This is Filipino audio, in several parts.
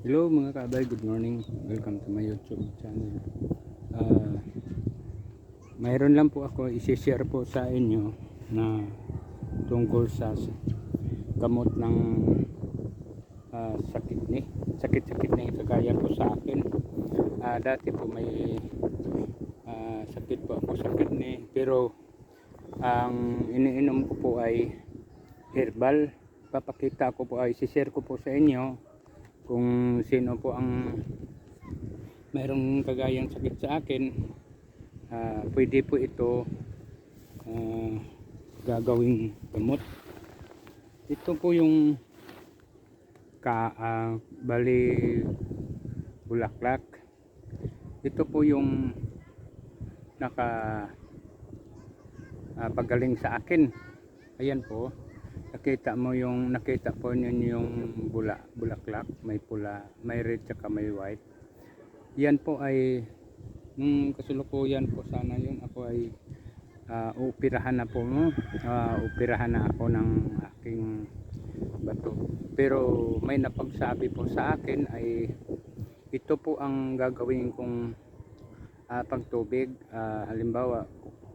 Hello mga kaabay, good morning. Welcome to my YouTube channel. Ah, mayroon lang po ako isi-share po sa inyo na tungkol sa gamot ng ah, sakit ni sakit-sakit na kagaya po sa akin. Ah, dati po may ah, sakit po ako sakit ni pero ang iniinom ko po ay herbal. Papakita ko po ay isi-share ko po sa inyo kung sino po ang mayroong kagayang sakit sa akin ah, pwede po ito ah, gagawing gamot. Ito po yung ka, ah, bali bulaklak. Ito po yung naka ah, pagaling sa akin. Ayan po nakita mo yung nakita po niyo yung bula, bulaklak may pula may red tsaka may white. Yan po ay nung kasulukuyan po sana yun ako ay uh, upirahan na po mo uh, upirahan na ako ng aking bato. Pero may napagsabi po sa akin ay ito po ang gagawin kong uh, pagtubig. Ah, halimbawa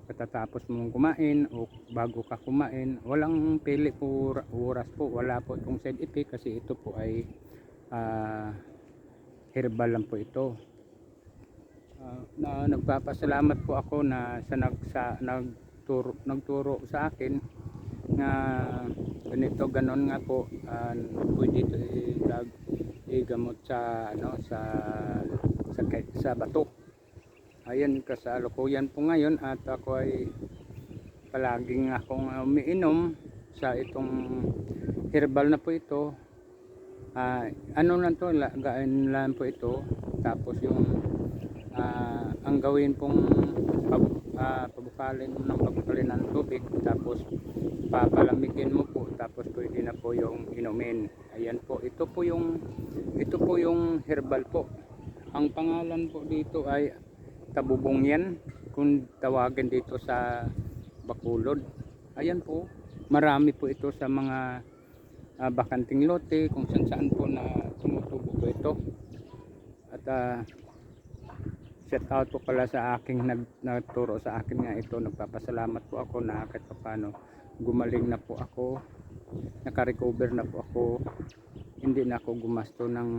katatapos mong kumain o bago ka kumain walang pili po ora- oras po. Wala po itong side effect kasi ito po ay ah, herbal lang po ito. Ah, na nagpapasalamat po ako na sa nag nagturo nagturo sa akin na ganito ganon nga po ah, pwede ito igamot sa ano sa sa, sa bato ayan kasalukuyan po ngayon at ako ay palaging akong umiinom sa itong herbal na po ito. Ah, ano lang to lagaan lang po ito. Tapos yung ah, ang gawin pong pab, ah, pabukalin mo ng pabukalin ng tubig tapos papalamigin mo po tapos pwede na po yung inumin. Ayan po ito po yung ito po yung herbal po. Ang pangalan po dito ay tabubong yan kung tawagin dito sa Bakulod ayan po marami po ito sa mga ah, bakanting lote kung saan saan po na tumutubo po ito. At ah, shout out po pala sa aking nag, nagturo sa akin nga ito. Nagpapasalamat po ako na kahit paano gumaling na po ako. Nakarecover na po ako. Hindi na ako gumasto ng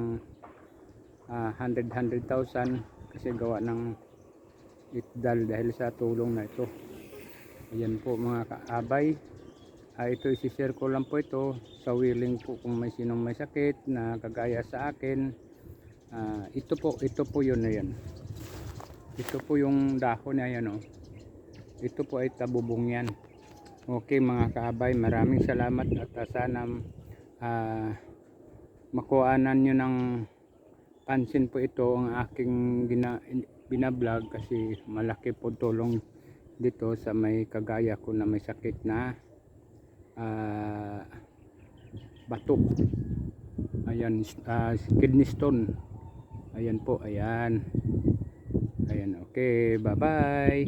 ah, 100 100,000 kasi gawa ng itdal dahil sa tulong na ito ayan po mga kaabay Ah, ito isi-share ko lang po ito sa willing po kung may sinong may sakit na kagaya sa akin. Ah, ito po, ito po yun na yan. Ito po yung dahon na yan oh. Ito po ay tabubong yan. Okay mga kaabay, maraming salamat at ah, sana ah, makuhanan nyo ng pansin po ito ang aking gina, binablog kasi malaki po tulong dito sa may kagaya ko na may sakit na ah batok. Ayan ah, kidney stone. Ayan po ayan. Ayan okay bye bye